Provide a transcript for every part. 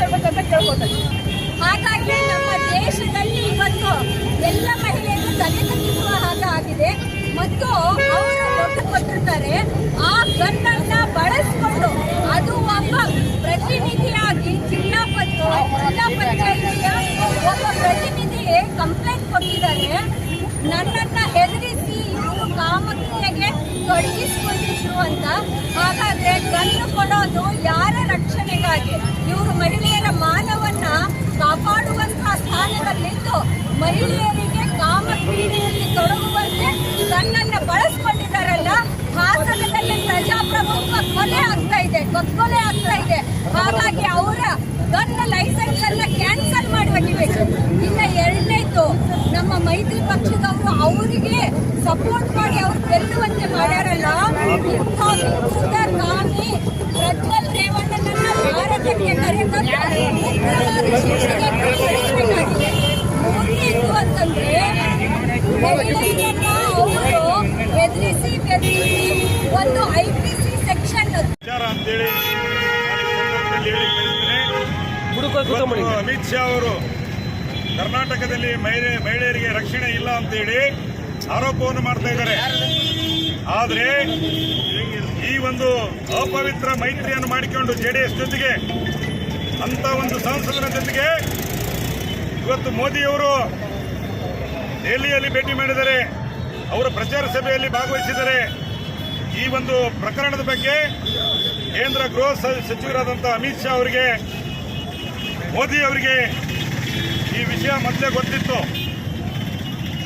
ಮಾತಾಡ್ಬೇಕಂತ ಕೇಳ್ಕೊತೀನಿ ಹಾಗಾಗಿ ನಮ್ಮ ದೇಶದಲ್ಲಿ ಇವತ್ತು ಎಲ್ಲ ಮಹಿಳೆಯರು ತಲೆ ತಗ್ಗಿಸುವ ಹಾಗ ಆಗಿದೆ. ಮತ್ತು ಅವರು ಕೊಟ್ಟು ಕೊಟ್ಟಿರ್ತಾರೆ. ಆ ಗನ್ನನ್ನ ಬಳಸಿಕೊಂಡು ಅದು ಒಬ್ಬ ಪ್ರತಿನಿಧಿಯಾಗಿ ಜಿಲ್ಲಾ ಪಂಚು ಜಿಲ್ಲಾ ಒಬ್ಬ ಪ್ರತಿನಿಧಿಗೆ ಕಂಪ್ಲೇಂಟ್ ಕೊಟ್ಟಿದ್ದಾರೆ. ನನ್ನನ್ನ ಹೆದರಿಸಿ ಇವರು ಕಾಮಕ್ರಿಯೆಗೆ ತೊಡಗಿಸಿಕೊಂಡಿದ್ರು ಅಂತ. ಹಾಗಾದ್ರೆ ಗನ್ನು ಕೊಡೋದು ಯಾರು ರಕ್ಷಣೆಗಾಗಿ ಇವರು ಮಹಿಳೆಯರ ಮಾನವನ್ನ ಕಾಪಾಡುವಂತಹ ಸ್ಥಾನದಲ್ಲಿದ್ದು ಮಹಿಳೆಯರಿಗೆ ಕಾಮ ಕ್ರೀಡೆಯಲ್ಲಿ ತೊಡಗುವಂತೆ ತನ್ನನ್ನು ಬಳಸ್ಕೊಂಡಿದ್ದಾರಲ್ಲ, ಹಾಸನದಲ್ಲಿ ಪ್ರಜಾಪ್ರಭುತ್ವ ಕೊಲೆ ಆಗ್ತಾ ಇದೆ ಕೊಲೆ ಆಗ್ತಾ ಇದೆ. ಹಾಗಾಗಿ ಅವರ ಗನ್ನ ಲೈಸೆನ್ಸ್ ಅನ್ನ ಕ್ಯಾನ್ಸಲ್ ಮಾಡಬೇಕು ಇನ್ನ ಎರಡನೇದು, ನಮ್ಮ ಮೈತ್ರಿ ಪಕ್ಷದವರು ಅವರಿಗೆ ಸಪೋರ್ಟ್ ಮಾಡಿ ಅವ್ರು ಗೆಲ್ಲುವಂತೆ ಮಾಡ್ಯಾರಲ್ಲ ಬೆದರಿಸಿ ಒಂದು I P C section Amit Shah ಅವರು ಕರ್ನಾಟಕದಲ್ಲಿ ಮಹಿಳೆ ಮಹಿಳೆಯರಿಗೆ ರಕ್ಷಣೆ ಇಲ್ಲ ಅಂತೇಳಿ ಆರೋಪವನ್ನು ಮಾಡ್ತಾ ಇದ್ದಾರೆ. ಆದ್ರೆ ಈ ಒಂದು ಅಪವಿತ್ರ ಮೈತ್ರಿಯನ್ನು ಮಾಡಿಕೊಂಡು ಜೆಡಿಎಸ್ ಜೊತೆಗೆ ಅಂತ ಒಂದು ಸಂಸದರ ಜೊತೆಗೆ ಇವತ್ತು ಮೋದಿಯವರು ದೆಹಲಿಯಲ್ಲಿ ಭೇಟಿ ಮಾಡಿದ್ದಾರೆ. ಅವರ ಪ್ರಚಾರ ಸಭೆಯಲ್ಲಿ ಭಾಗವಹಿಸಿದರೆ ಈ ಒಂದು ಪ್ರಕರಣದ ಬಗ್ಗೆ ಕೇಂದ್ರ ಗೃಹ ಸಚಿವರಾದಂಥ ಅಮಿತ್ ಶಾ ಅವರಿಗೆ, ಮೋದಿ ಅವರಿಗೆ ಈ ವಿಷಯ ಮೊದಲೇ ಗೊತ್ತಿತ್ತು.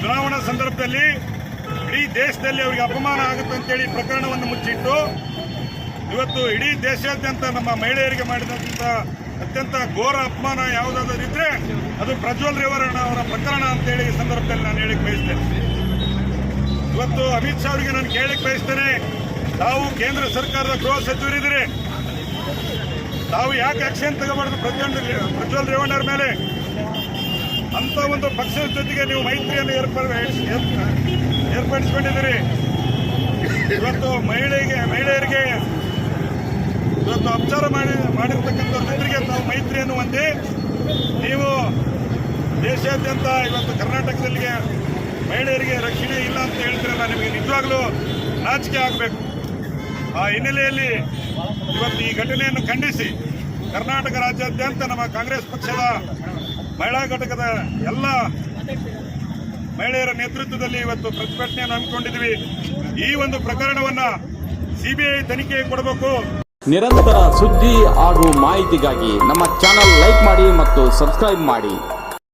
ಚುನಾವಣಾ ಸಂದರ್ಭದಲ್ಲಿ ಇಡೀ ದೇಶದಲ್ಲಿ ಅವರಿಗೆ ಅಪಮಾನ ಆಗುತ್ತೆ ಅಂತೇಳಿ ಪ್ರಕರಣವನ್ನು ಮುಚ್ಚಿಟ್ಟು, ಇವತ್ತು ಇಡೀ ದೇಶಾದ್ಯಂತ ನಮ್ಮ ಮಹಿಳೆಯರಿಗೆ ಮಾಡಿದಂತ ಅತ್ಯಂತ ಘೋರ ಅಪಮಾನ ಯಾವುದಾದ್ರೂ ಇದ್ರೆ ಅದು ಪ್ರಜ್ವಲ್ ರೇವಣ್ಣ ಅವರ ಪ್ರಕರಣ ಅಂತೇಳಿ ಈ ಸಂದರ್ಭದಲ್ಲಿ ನಾನು ಹೇಳಿಕ್ ಬಯಸ್ತೇನೆ. ಇವತ್ತು ಅಮಿತ್ ಶಾ ಅವರಿಗೆ ನಾನು ಕೇಳಕ್ಕೆ ಬಯಸ್ತೇನೆ, ತಾವು ಕೇಂದ್ರ ಸರ್ಕಾರದ ಗೃಹ ಸಚಿವರಿದ್ದೀರಿ. ತಾವು ಯಾಕೆ ಆಕ್ಷನ್ ತಗೋಬಾರ್ದು ಪ್ರಜ್ವಲ್ ಪ್ರಜ್ವಲ್ ರೇವಣ್ಣರ ಮೇಲೆ? ಅಂತ ಒಂದು ಪಕ್ಷದ ಜೊತೆಗೆ ನೀವು ಮೈತ್ರಿಯನ್ನು ಏರ್ಪ- ಏರ್- ಏರ್ಪಡಿಸಿಕೊಂಡಿದ್ದೀರಿ. ಇವತ್ತು ಮಹಿಳೆಗೆ, ಮಹಿಳೆಯರಿಗೆ ಇವತ್ತು ಅಪಚಾರ ಮಾಡಿ, ಮಾಡಿರ್ತಕ್ಕಂಥ ಜನರಿಗೆ ತಾವು ಮೈತ್ರಿಯನ್ನು ಹೊಂದಿ, ನೀವು ದೇಶಾದ್ಯಂತ ಇವತ್ತು ಕರ್ನಾಟಕದಲ್ಲಿಗೆ ಮಹಿಳೆಯರಿಗೆ ರಕ್ಷಣೆ ಇಲ್ಲ ಅಂತ ಹೇಳ್ತಿರಲ್ಲ ನಿಮಗೆ ನಿಜವಾಗ್ಲೂ ನಾಚಿಕೆ ಆಗಬೇಕು. ಆ ಹಿನ್ನೆಲೆಯಲ್ಲಿ ಇವತ್ತು ಈ ಘಟನೆಯನ್ನು ಖಂಡಿಸಿ ಕರ್ನಾಟಕ ರಾಜ್ಯಾದ್ಯಂತ ನಮ್ಮ ಕಾಂಗ್ರೆಸ್ ಪಕ್ಷದ ಮಹಿಳಾ ಘಟಕದ ಎಲ್ಲ ಮಹಿಳೆಯರ ನೇತೃತ್ವದಲ್ಲಿ ಇವತ್ತು ಪ್ರತಿಭಟನೆಯನ್ನು ಹಮ್ಮಿಕೊಂಡಿದ್ವಿ ಈ ಒಂದು ಪ್ರಕರಣವನ್ನ ಸಿಬಿಐ ತನಿಖೆ ಕೊಡಬೇಕು. ನಿರಂತರ ಸುದ್ದಿ ಹಾಗೂ ಮಾಹಿತಿಗಾಗಿ ನಮ್ಮ ಚಾನಲ್ ಲೈಕ್ ಮಾಡಿ ಮತ್ತು ಸಬ್ಸ್ಕ್ರೈಬ್ ಮಾಡಿ.